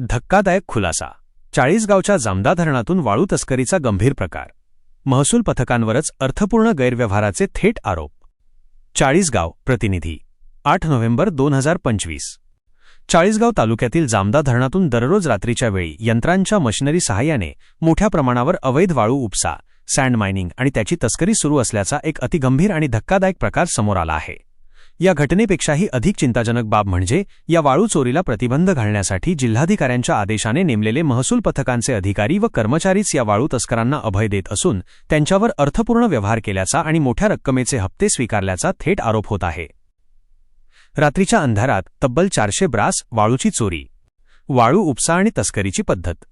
धक्कादायक खुलासा. चाळीसगावच्या जामदा धरणातून वाळू तस्करीचा गंभीर प्रकार. महसूल पथकांवरच अर्थपूर्ण गैरव्यवहाराचे थेट आरोप. चाळीसगाव प्रतिनिधी. आठ नोव्हेंबर दोन हजार पंचवीस. चाळीसगाव तालुक्यातील जामदा धरणातून दररोज रात्रीच्या वेळी यंत्रांच्या मशिनरी सहाय्याने मोठ्या प्रमाणावर अवैध वाळू उपसा सँड मायनिंग आणि त्याची तस्करी सुरू असल्याचा एक अतिगंभीर आणि धक्कादायक प्रकार समोर आला आहे. या घटनेपेक्षाही अधिक चिंताजनक बाब म्हणजे या वाळू चोरीला प्रतिबंध घालण्यासाठी जिल्हाधिकाऱ्यांच्या आदेशाने नेमलेले महसूल पथकांचे अधिकारी व कर्मचारीच या वाळू तस्करांना अभय देत असून त्यांच्यावर अर्थपूर्ण व्यवहार केल्याचा आणि मोठ्या रक्कमेचे हप्ते स्वीकारल्याचा थेट आरोप होत आहे. रात्रीच्या अंधारात तब्बल चारशे ब्रास वाळूची चोरी वाळू उपसा आणि तस्करीची पद्धत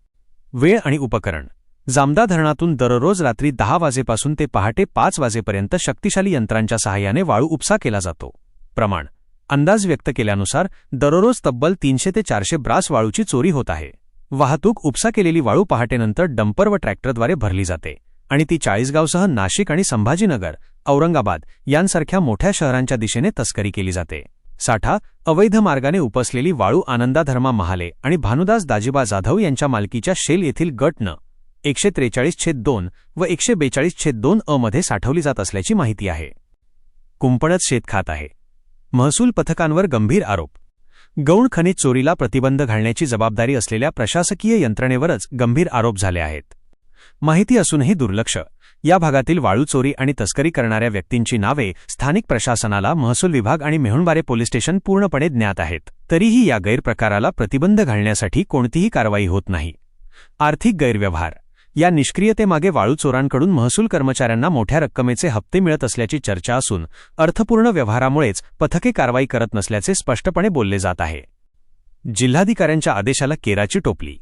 वेळ आणि उपकरण. जामदा धरणातून दररोज रात्री दहा वाजेपासून ते पहाटे पाच वाजेपर्यंत शक्तिशाली यंत्रांच्या सहाय्याने वाळू उपसा केला जातो. प्रमाण. अंदाज व्यक्त केल्यानुसार दररोज तब्बल तीनशे ते चारशे ब्रास वाळूची चोरी होत आहे. वाहतूक उपसा केलेली वाळू पहाटेनंतर डंपर व ट्रॅक्टरद्वारे भरली जाते आणि ती चाळीसगावसह नाशिक आणि संभाजीनगर औरंगाबाद यांसारख्या मोठ्या शहरांच्या दिशेने तस्करी केली जाते. साठा अवैध मार्गाने उपसलेली वाळू आनंदाधर्मा महाले आणि भानुदास दाजिबा जाधव यांच्या मालकीच्या शेल येथील गट न. एकशे त्रेचाळीस छेद दोन व एकशे बेचाळीस छेद दोन अ मध्ये साठवली जात असल्याची माहिती आहे. कुंपणच शेतखात आहे. महसूल पथकांवर गंभीर आरोप. गौण खनिज चोरीला प्रतिबंध घालण्याची जबाबदारी असलेल्या प्रशासकीय यंत्रणेवरच गंभीर आरोप झाले आहेत. माहिती असूनही दुर्लक्ष. या भागातील वाळू चोरी आणि तस्करी करणाऱ्या व्यक्तींची नावे स्थानिक प्रशासनाला महसूल विभाग आणि मेहुणबारे पोलीस स्टेशन पूर्णपणे ज्ञात आहेत. तरीही या गैरप्रकाराला प्रतिबंध घालण्यासाठी कोणतीही कारवाई होत नाही. आर्थिक गैरव्यवहार. या निष्क्रियतेमागे वाळू चोरांकडून महसूल कर्मचाऱ्यांना मोठ्या रक्कमेचे हप्ते मिळत असल्याची चर्चा असून अर्थपूर्ण व्यवहारामुळेच पथके कारवाई करत नसल्याचे स्पष्टपणे बोलले जात आहे. जिल्हाधिकाऱ्यांच्या आदेशाला केराची टोपली.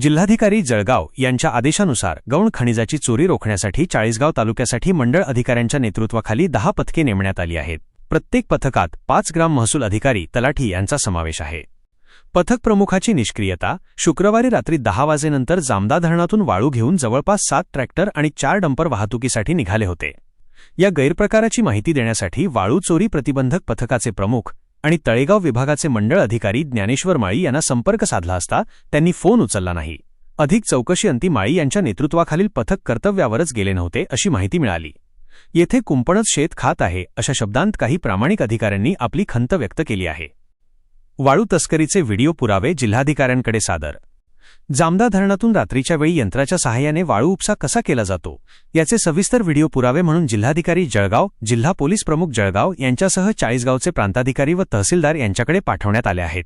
जिल्हाधिकारी जळगाव यांच्या आदेशानुसार गौण खनिजाची चोरी रोखण्यासाठी चाळीसगाव तालुक्यासाठी मंडळ अधिकाऱ्यांच्या नेतृत्वाखाली दहा पथके नेमण्यात आली आहेत. प्रत्येक पथकात पाच ग्राम महसूल अधिकारी तलाठी यांचा समावेश आहे. पथकप्रमुखाची निष्क्रियता शुक्रवारी रात्री दहा वाजेनंतर जामदा धरणातून वाळू घेऊन जवळपास सात ट्रॅक्टर आणि चार डंपर वाहतुकीसाठी निघाले होते. या गैरप्रकाराची माहिती देण्यासाठी वाळू चोरी प्रतिबंधक पथकाचे प्रमुख आणि तळेगाव विभागाचे मंडळ अधिकारी ज्ञानेश्वर माळी यांना संपर्क साधला असता त्यांनी फोन उचलला नाही. अधिक चौकशी अंती माळी यांच्या नेतृत्वाखालील पथक कर्तव्यावरच गेले नव्हते अशी माहिती मिळाली. येथे कुंपणच शेत खात आहे अशा शब्दांत काही प्रामाणिक अधिकाऱ्यांनी आपली खंत व्यक्त केली आहे. वाळू तस्करीचे व्हिडिओ पुरावे जिल्हाधिकाऱ्यांकडे सादर. जामदा धरणातून रात्रीच्या वेळी यंत्राच्या सहाय्याने वाळू उपसा कसा केला जातो? याचे सविस्तर व्हिडिओ पुरावे म्हणून जिल्हाधिकारी जळगाव जिल्हा पोलीस प्रमुख जळगाव यांच्यासह चाळीसगावचे प्रांताधिकारी व तहसीलदार यांच्याकडे पाठवण्यात आले आहेत.